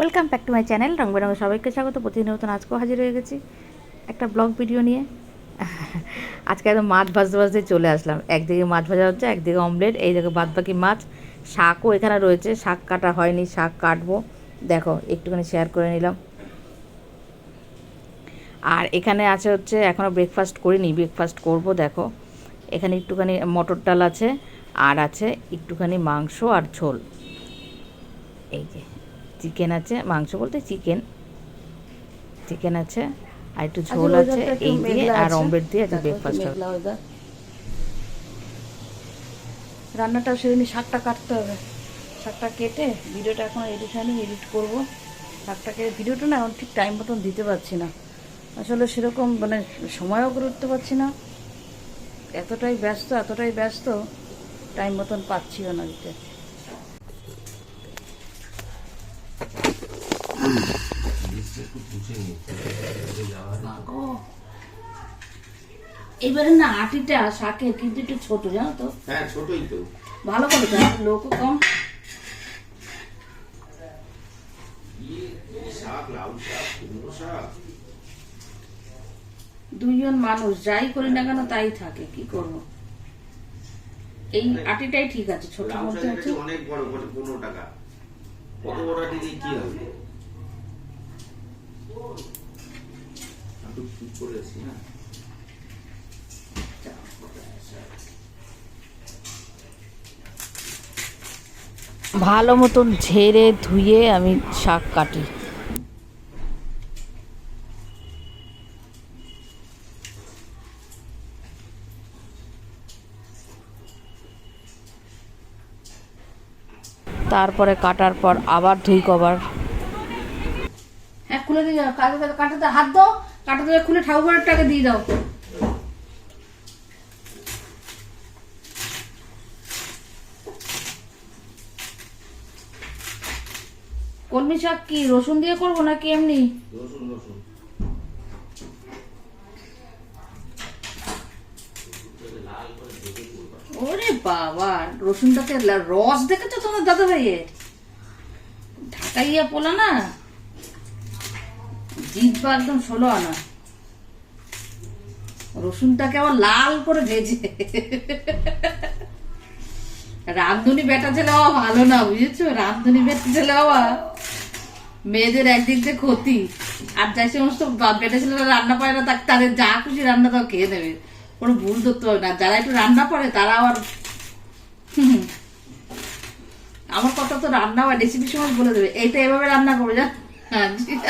Welcome back to my channel রং বেরঙে সবাইকে স্বাগত। প্রতিনিয়ত আজকেও হাজির হয়ে গেছি একটা ব্লগ ভিডিও নিয়ে। আজকে একদম মাছ ভাজতে ভাজতে চলে আসলাম। একদিকে মাছ ভাজা হচ্ছে, একদিকে অমলেট এই দিকে বাদ বাকি মাছ। শাকও এখানে রয়েছে, শাক কাটা হয়নি, শাক কাটবো। দেখো, একটুখানি শেয়ার করে নিলাম। আর এখানে আছে হচ্ছে এখনও ব্রেকফাস্ট করিনি ব্রেকফাস্ট করব, দেখো। এখানে একটুখানি মটর ডাল আছে, আর আছে একটুখানি মাংস আর ঝোল। এই যে চিকেন আছে মাংস বলতে চিকেন। চিকেন আছে আর একটু ঝোল আছে এই দিয়ে আর অমলেট দিয়ে আজকে ব্রেকফাস্ট হবে। রান্নাটাও সেদিনই শাকটা কাটতে হবে। শাকটা কেটে ভিডিওটা এখন এডিট হয়নি এডিট করব। শাকটা কেটে ভিডিওটা না এখন ঠিক টাইম মতন দিতে পারছি না। আসলে সেরকম মানে সময়ও করে উঠতে পারছি না। এতটাই ব্যস্ত এতটাই ব্যস্ত টাইম মতন পাচ্ছিও না দিতে। এবারে না আটিটা শাকের কিন্তু একটু ছোট জানো তো? হ্যাঁ ছোটই তো। ভালো করে লোকও কম। দুইজন মানুষ যাই করি না কেন তাই থাকে কি করব? এই আটিটাই ঠিক আছে ছোট মধ্যে আছে। অনেক বড় বড় পনেরো টাকা। কত বড় আটি কি হবে? ভালো মতন ঝেড়ে ধুয়ে আমি শাক কাটি। তারপরে কাটার পর আবার ধুই কবার খুলে দিয়ে যাও কাটাতে কাটাতে হাত দাও কাটাতে খুলে ঠাকুরের টাকা দিয়ে দাও। কলমি শাক কি রসুন দিয়ে করব নাকি এমনি? রসুন রসুন। ওরে বাবা রসুনটাকে লা- রস দেখেছ তোমার দাদা ভাইয়ের ঢাকাইয়া পোলা না? জিভবা একদম ষোলো আনা। রসুনটাকে আবার লাল করে ভেজে। রামধুনি বেটা ছেলে হওয়া ভালো না, বুঝেছ? রামধুনি বেটা ছেলে হওয়া মেয়েদের একদিক দিয়ে ক্ষতি। আর যাই সমস্ত বেটা ছেলেরা রান্না পারে না তাদের যা খুশি রান্না তাও খেয়ে নেবে। কোনো ভুল ধরতে হবে না। যারা একটু রান্না পারে তারা আবার। আমার কথা তো রান্না বা রেসিপি সময় বলে দেবে। এইটা এভাবে রান্না করবে যা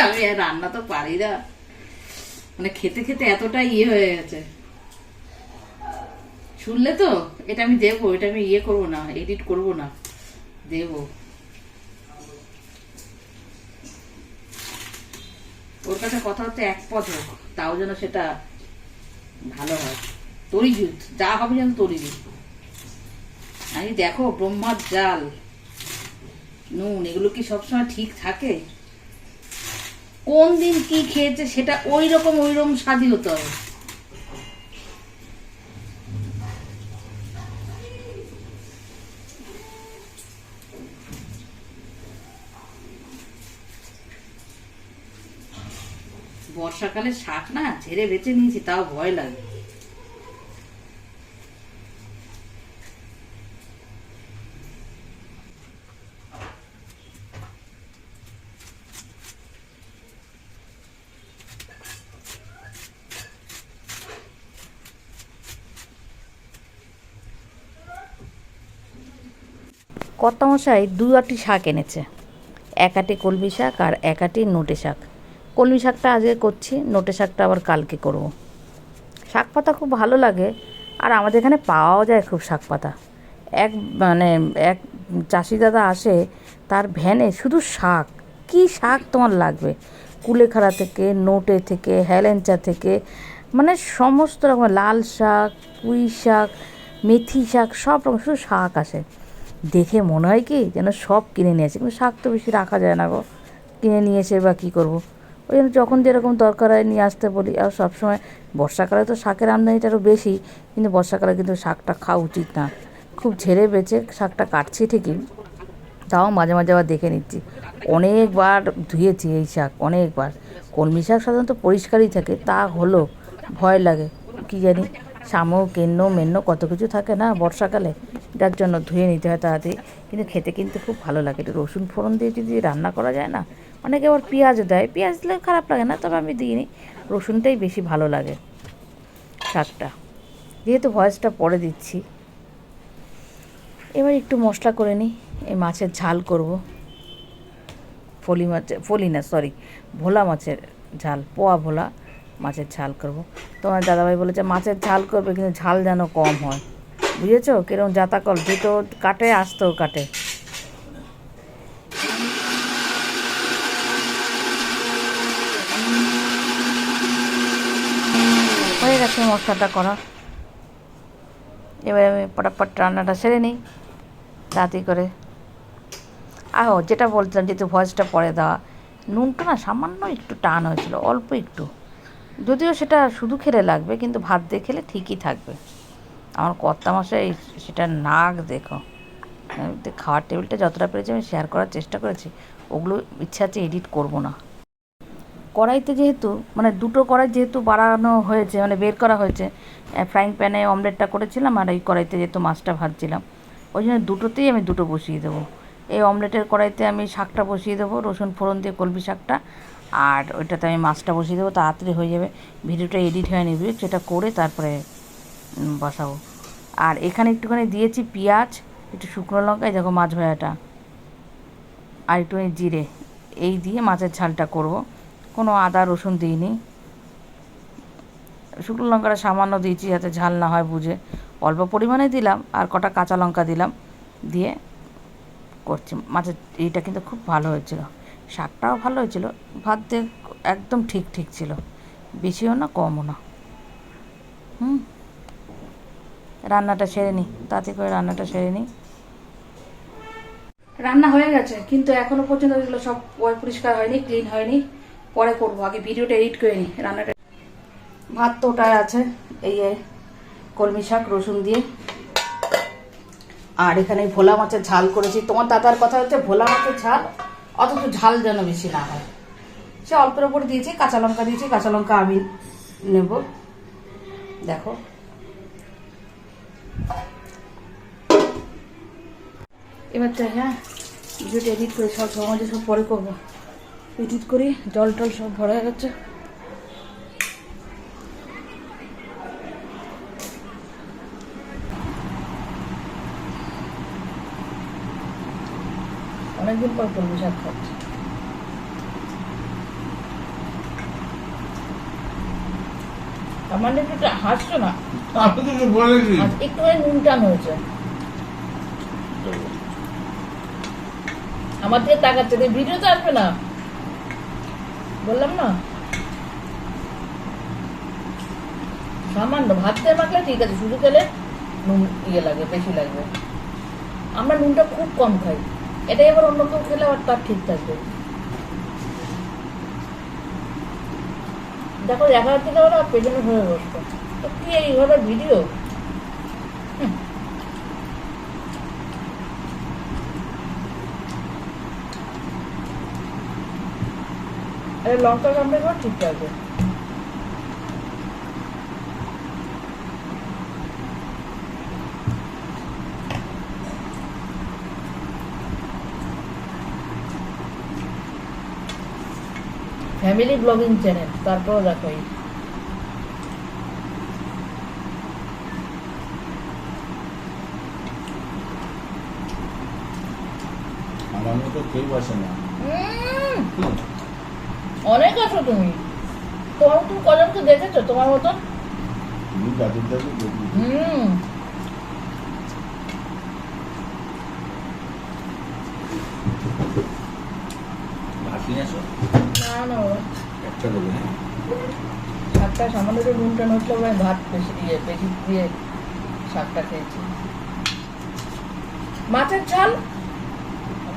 আমি আর রান্না তো পারি না। মানে খেতে খেতে এতটা ইয়ে হয়ে গেছে। শুনলে তো? এটা আমি দেবো, এটা আমি ইয়ে করব না এডিট করব না। দেবো। ওর কাছে কথা হচ্ছে এক পথ হোক, তাও যেন সেটা ভালো হয়। তরি যুদ্ধ, যা হবে যেন তরি আমি দেখো, ব্রহ্মার জাল। নুন, এগুলো কি সবসময় ঠিক থাকে? কোন দিন কি খেয়েছে সেটা ওই রকম ওই রকম স্বাদই হতে হবে। বর্ষাকালে শাক না ছেড়ে বেঁচে নিয়েছি, তাও ভয় লাগে। কর্তামশাই দু আটি শাক এনেছে। এক আটি কলমি শাক আর এক আটি নোটে শাক। কলমি শাকটা আজকে করছি, নোটে শাকটা আবার কালকে করব। শাক পাতা খুব ভালো লাগে আর আমাদের এখানে পাওয়াও যায় খুব শাক পাতা। এক মানে এক চাষি দাদা আসে, তার ভ্যানে শুধু শাক, কি শাক তোমার লাগবে? কুলেখাড়া থেকে, নোটে থেকে হেলেঞ্চা থেকে মানে সমস্ত রকম লাল শাক, পুঁই শাক, মেথি শাক, সব রকম, শুধু শাক আসে। দেখে মনে হয় কি যেন সব কিনে নিয়েছে, কিন্তু শাক তো বেশি রাখা যায় না গো। কিনে নিয়ে এসে বা কী করব? ওই জন্য যখন যেরকম দরকার হয় নিয়ে আসতে বলি। আর সবসময় বর্ষাকালে তো শাকের আমদানিটা আরও বেশি, কিন্তু বর্ষাকালে কিন্তু শাকটা খাওয়া উচিত না। খুব ঝেড়ে বেচে শাকটা কাটছি ঠিকই, তাও মাঝে মাঝে আবার দেখে নিচ্ছি। অনেকবার ধুয়েছি এই শাক, অনেকবার। কলমি শাক সাধারণত পরিষ্কারই থাকে, তা হলো ভয় লাগে। কি জানি, শামুক কেন্ন মেন্ন কত কিছু থাকে না বর্ষাকালে। যার জন্য ধুয়ে নিতে হয় তাড়াতাড়ি। কিন্তু খেতে কিন্তু খুব ভালো লাগে। একটু রসুন ফোড়ন দিয়ে যদি রান্না করা যায় না, অনেকে আবার পেঁয়াজ দেয়। পেঁয়াজ দিলে খারাপ লাগে না, তবে আমি দিইনি। রসুনটাই বেশি ভালো লাগে শাকটা। যেহেতু ভয়েসটা পরে দিচ্ছি। এবার একটু মশলা করে নিই। এই মাছের ঝাল করব। ফলি মাছের ফলি না, সরি, ভোলা মাছের ঝাল, পোয়া ভোলা মাছের ঝাল করব। তোমার দাদাভাই বলেছে, মাছের ঝাল করবে, কিন্তু ঝাল যেন কম হয়। বুঝেছ? কীরকম জাতাকল। দুটো কাটে, আসতেও কাটে। হয়ে গেছে মশলাটা করা। এবার আমি পটাপট রান্নাটা সেরে নিই তাড়াতাড়ি করে। আহো, যেটা বলছিলাম যেহেতু ভয়েসটা পরে দেওয়া, নুনটা না সামান্য একটু টান হয়েছিল, অল্প একটু। যদিও সেটা শুধু খেলে লাগবে, কিন্তু ভাত দিয়ে খেলে ঠিকই থাকবে। আমার কর্তা মশাই, সেটা নাক দেখো। খাওয়ার টেবিলটা যতটা পেরেছি আমি শেয়ার করার চেষ্টা করেছি, ওগুলো ইচ্ছা আছে এডিট করব না। কড়াইতে যেহেতু মানে দুটো কড়াই যেহেতু বাড়ানো হয়েছে মানে বের করা হয়েছে ফ্রাইং প্যানে অমলেটটা করেছিলাম আর এই কড়াইতে যেহেতু মাছটা ভাজছিলাম, ওই জন্য দুটোতেই আমি দুটো বসিয়ে দেবো। এই অমলেটের কড়াইতে আমি শাকটা বসিয়ে দেবো, রসুন ফোড়ন দিয়ে কলমি শাকটা, আর ওইটাতে আমি মাছটা বসিয়ে দেবো, তাড়াতাড়ি হয়ে যাবে। ভিডিওটা এডিট হয়ে নেবে সেটা করে তারপরে বসাবো। আর এখানে একটুখানি দিয়েছি পেঁয়াজ, একটু শুকনো লঙ্কা, এই দেখো মাছ ভাজাটা। আর একটুখানি জিরে, এই দিয়ে মাছের ঝালটা করব। কোনো আদা, রসুন দিইনি। শুকনো লঙ্কাটা সামান্য দিয়েছি যাতে ঝাল না হয় বুঝে। অল্প পরিমাণে দিলাম, আর কটা কাঁচা লঙ্কা দিলাম। দিয়ে করছি। মাছের এইটা কিন্তু খুব ভালো হয়েছিল। শাকটাও ভালো হয়েছিল। ভাত দিয়ে একদম ঠিক ঠিক ছিল। বেশিও না, কমও না। হুম? রান্নাটা সেরে নিই তাতে করে রান্নাটা সেরে নিই রান্না হয়ে গেছে, কিন্তু এখনও পর্যন্ত এগুলো সব পরিষ্কার হয়নি ক্লিন হয়নি। পরে করব, আগে ভিডিওটা এডিট করে নিই রান্নাটা। ভাত তো ওটাই আছে, এই কলমি শাক, রসুন দিয়ে। আর এখানে ভোলা মাছের ঝাল করেছি। তোমার দাদার কথা হচ্ছে ভোলা মাছের ঝাল, অথচ ঝাল যেন বেশি না হয়। সে অল্পের ওপর দিয়েছি, কাঁচা লঙ্কা দিয়েছি, কাঁচা লঙ্কা আমি নেব। দেখো। এবার তো হ্যাঁ ভিডিওটা এডিট করে সব সমাজে সব পরে করব। এডিট করি, জল টল সব ভরা গেছে অনেকদিন পর কলমি শাক খাচ্ছি আমার একটু হাসছো না। বলেছি আর নুন টান হয়েছে আমার দিকে তাকাচ্ছে ভিডিও তো আসবে না। বললাম না। সামান্য ভাত দিয়ে মাখলে ঠিক আছে শুধু খেলে নুন ইয়ে লাগে বেশি লাগবে। আমরা নুনটা খুব কম খাই। এটাই আবার অন্য কেউ খেলে আবার তার ঠিক থাকবে। দেখো দেখা যাচ্ছে তো ওরা পেছনে হয়ে বসতো। তো কি হলো ভিডিও? লঙ্কা কামড়ে ঘর ঠিক থাকবে ফ্যামিলি ব্লগিং চ্যানেল তারপরও দেখো আমার মতো কেউ আসে না। অনেক আছো তুমি। তোমার মতন কজনকে দেখেছ? তোমার মতন? হুম। আসো। না না একটা দেবে হ্যাঁ। শাকটা সামান্য একটু নুনটা নটলে আমি ভাত বেশি দিয়ে বেশি দিয়ে শাকটা খেয়েছি। মাছের ঝাল?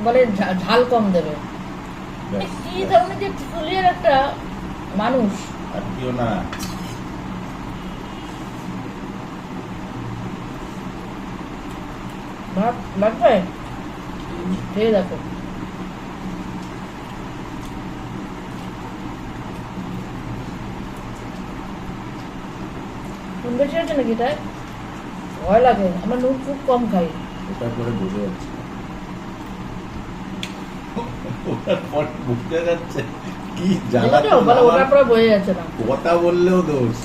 বলে ঝাল কম দেবে। কি ধরনের যে ফুলিয়ার একটা মানুষ? আর কেউ না। ভাত লাগবে? খেয়ে দেখো। বেশি নাকি তাই ভয় লাগে আমরা নুন খুব কম খাই। ওটার বোঝা যাচ্ছে। বুঝতে যাচ্ছে। কি জ্বালা ওটার পরে বোঝা যাচ্ছে না। কথা বললেও দোষ।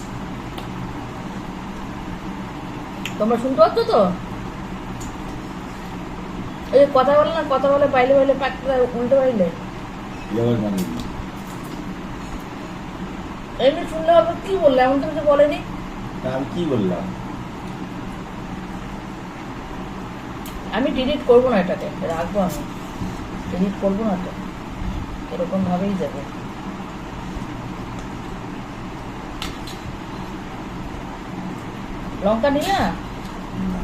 তোমরা শুনতে পাচ্ছ তো? এই কথা বলে না কথা বলে উল্টে আবার মানে কি? এমনি শুনলে হবে কি বললে? এমন তো কিছু বলেনি? আমি কি বললাম? আমি ডিলিট করব না এটাকে রাখব আমি। ডিলিট করব না তো, এরকম ভাবেই যাবে। লঙ্কা নিলে? না না।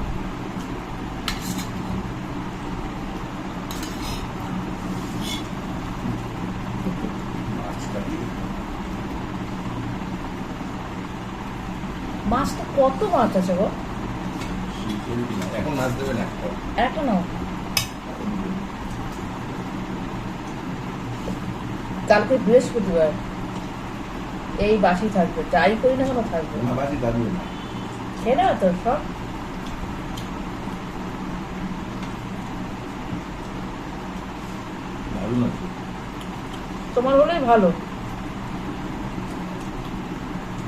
মাছটা কি? মাছটা কত মাছ আছে গো? এখন মাছ দেবেন একটা নাও। কালকে বৃহস্পতিবার। এই বাসি থাকবে যাই করি না কেন থাকবে? বাবাজি দাঁড়িয়ে না। খেয়ে নেওয়া তো সব তোমার হলেই ভালো।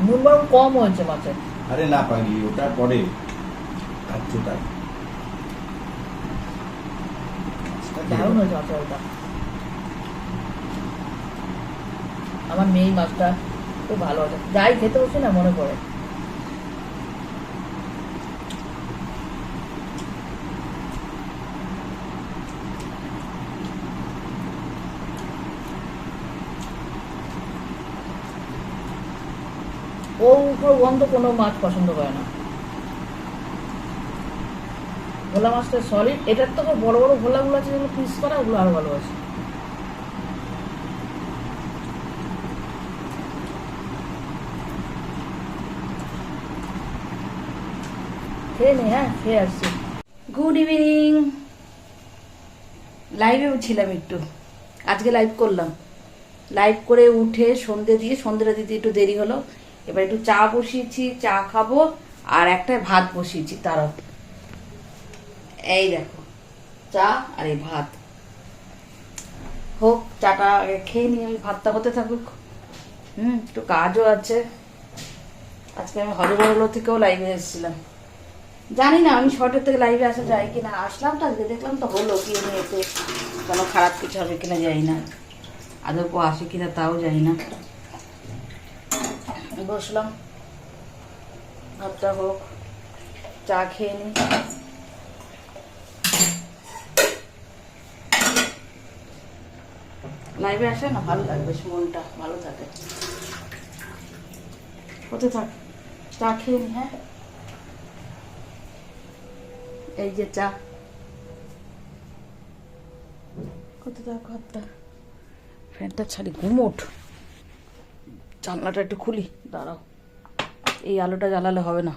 নুন কম হয়েছে মাছে আরে না পারি ওটা পরে। মাছের ওটা আমার মেয়ে মাছটা খুব ভালো আছে। যাই, খেতে হচ্ছে না, মনে পড়ে। উপর গন্ধ কোনো মাছ পছন্দ করে না। ভোলা মাছটা সলিড এটার তো বড় বড় ভোলাগুলো আছে যেগুলো পিস করা, ওগুলো আরও ভালো আছে। খেয়ে নে হ্যাঁ গুড ইভিনিং লাইভেও ছিলাম একটু। আজকে লাইভ করলাম। লাইভ করে উঠে সন্ধে দিয়ে সন্ধেটা দিতে একটু দেরি হলো। এবার একটু চা বসিয়েছি, চা খাব, আর একটা ভাত বসিয়েছি তারও এই দেখো, চা আর এই ভাত। হোক, চাটা খেয়ে নিই, আমি ভাতটা হতে থাকুক। হুম, একটু কাজও আছে। আজকে আমি হরিবরলো থেকেও লাইভে এসেছিলাম। জানি না, আমি শর্টের থেকে লাইভে আসা যায় কিনা। আসলাম তো আজকে, দেখলাম তো হলো কি এতে। কোনো খারাপ কিছু হবে কিনা জানি না। আদৌ আসে কিনা তাও জানি না। বসলাম। ভাতটা হোক, চা খেয়ে নিই লাইভে আসে না? ভালো লাগবে মনটা ভালো থাকে। কোথায় থাক? চা খেয়ে নি হ্যাঁ? এই যে চা। কোথায় থাক ঘরটা ফ্যানটা ছাড়ি, ঘুমোট। জানলাটা একটু খুলি, দাঁড়াও। এই আলোটা জ্বালালে হবে না।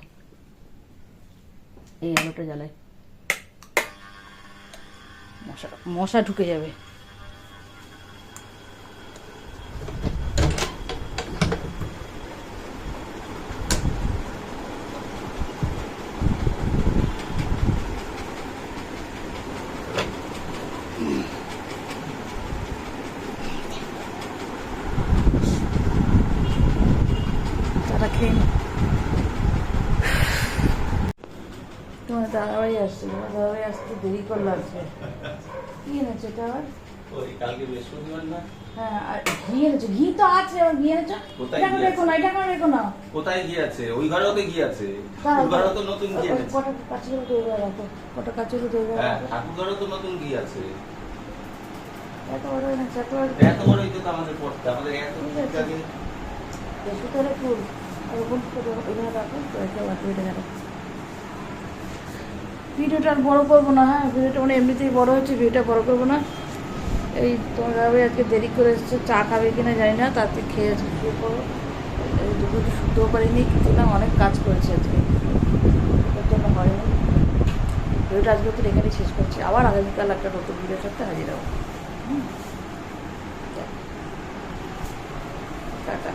এই আলোটা জ্বালাই। মশা মশা ঢুকে যাবে চাটা খেয়ে নি তোমার দাদাভাই আসছে তোমার দাদাভাই আসতে দেরি করল আজকে কি এনেছো এটা আবার? হ্যাঁ আর ঘি এনেছো ঘি তো আছে আর ঘি এনেছো? এটা ঘি রেখো না এটা রেখো না কোথায় ঘি আছে? ওই ঘরেও তো ঘি আছে। ওই ঘরেও তো নতুন ঘি আছে কটা কাচিগুলো তৈরি রাখো কটা কাচিগুলো তৈরি হয়ে হ্যাঁ ঠাকুর ঘরেও তো নতুন ঘি আছে। এত বড় এত বড়। এত বড়ই তো আমাদের পড়তে আমাদের এত ঠিক আছে। জায়গায় বেশি করে ফুল আর ওখান থেকে ওইখানে রাখো তো এটা বাকি এটা রাখো ভিডিওটা আর বড় করব না হ্যাঁ? ভিডিওটা মানে এমনিতেই বড়ো হচ্ছে ভিডিওটা বড় করব না। এই তোমার আজকে দেরি করে এসেছে, চা খাবে কিনা জানি না, তাতে খেয়ে আজকে পড়ো। এই দুপুরে শুতেও পারিনি কিছু না অনেক কাজ করেছে আজকে। ওর জন্য হয়নি। ভিডিওটা আজকে তো এখানেই শেষ করছি। আবার আগামীকাল একটা নতুন ভিডিওর সাথে হাজির হব। হুম। টাটা।